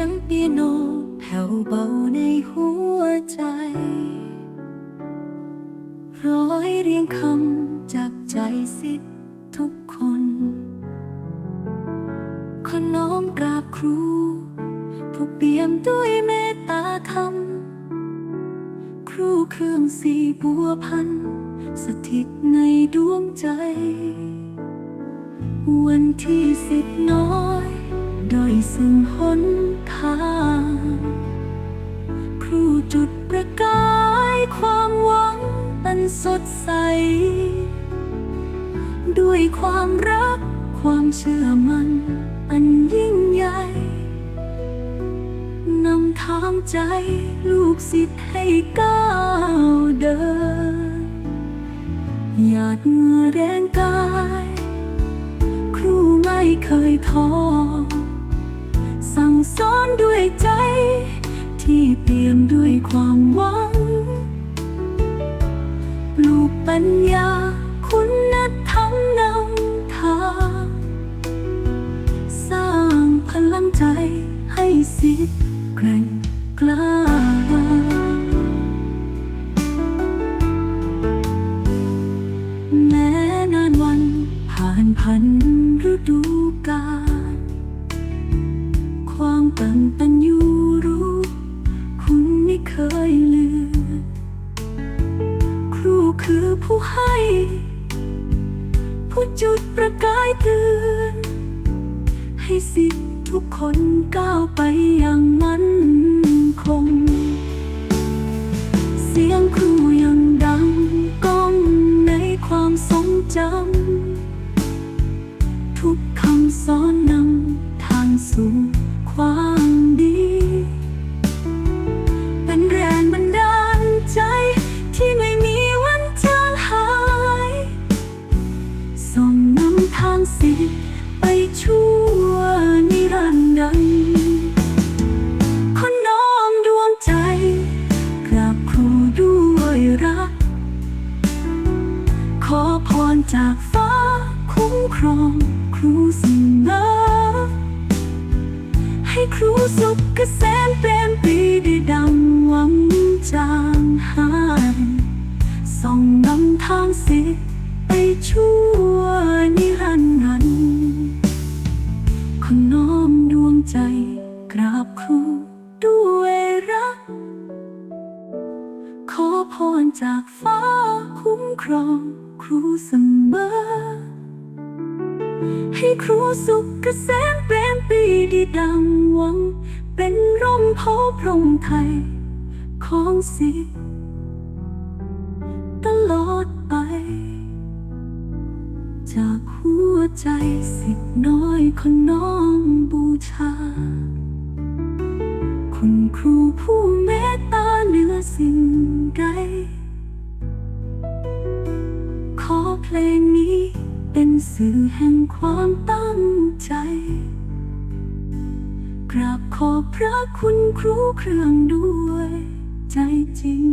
ยงเปียโนแผ่วเบาในหัวใจ ร้อยเรียงคำจากใจสิทธิ์ทุกคน ขอน้อมกราบครู ผู้เปี่ยมด้วยเมตตาธรรม ครูเครื่องสีบัวพัน สถิตในดวงใจ วันที่สิบน้อย ซึ่งหนทางครูจุดประกายความหวังอันสดใส ด้วยความรักความเชื่อมันอันยิ่งใหญ่นำทางใจลูกศิษย์ให้ก้าวเดิน หยาดเหงื่อแรงกาย ครูไม่เคยท้อ ด้วยใจ ที่เปี่ยมด้วยความหวัง ปลูกปัญญาคุณธรรมนำทางสร้างพลังใจให้สิทธิ์แกร่งกล้าแม้นานวันผ่านพันฤดูกาล ความตันตันอยู่รู้ คุณไม่เคยลืม ครูคือผู้ให้ ผู้จุดประกายเตือน ให้สิทธิ์ทุกคนก้าวไปอย่างมั่นคง เสียงครูยังดังก้องในความทรงจำ ทุกคำสอนนำทางสู่ ความดี เป็นแรงบันดาลใจ ที่ไม่มีวันจางหาย ส่งนำทางสิทธิ์ไปชั่วนิรันดร์ขอน้อมดวงใจกราบครูด้วยรัก ขอพรจากฟ้าคุ้มครองครูเสมอ ให้ครูสุขเกษมเป็นปีได้ดังหวังจางหายส่องนำทางสิทธิ์ไปชั่วนิรันดร์ขอน้อมดวงใจกราบครูด้วยรัก ขอพรจากฟ้าคุ้มครองครูเสมอ ให้ครูสุขเกษมเป็นปีดีดังหวัง เป็นร่มโพพรงไทย ของสิทธิ์ตลอดไป จากหัวใจสิทธิ์น้อยคนน้อมบูชา คุณครูผู้เมตตาเหนือสิ่งใด ขอเพลงนี้ สื่อแห่งความตั้งใจ กราบขอบพระคุณครูเครื่องด้วยใจจริง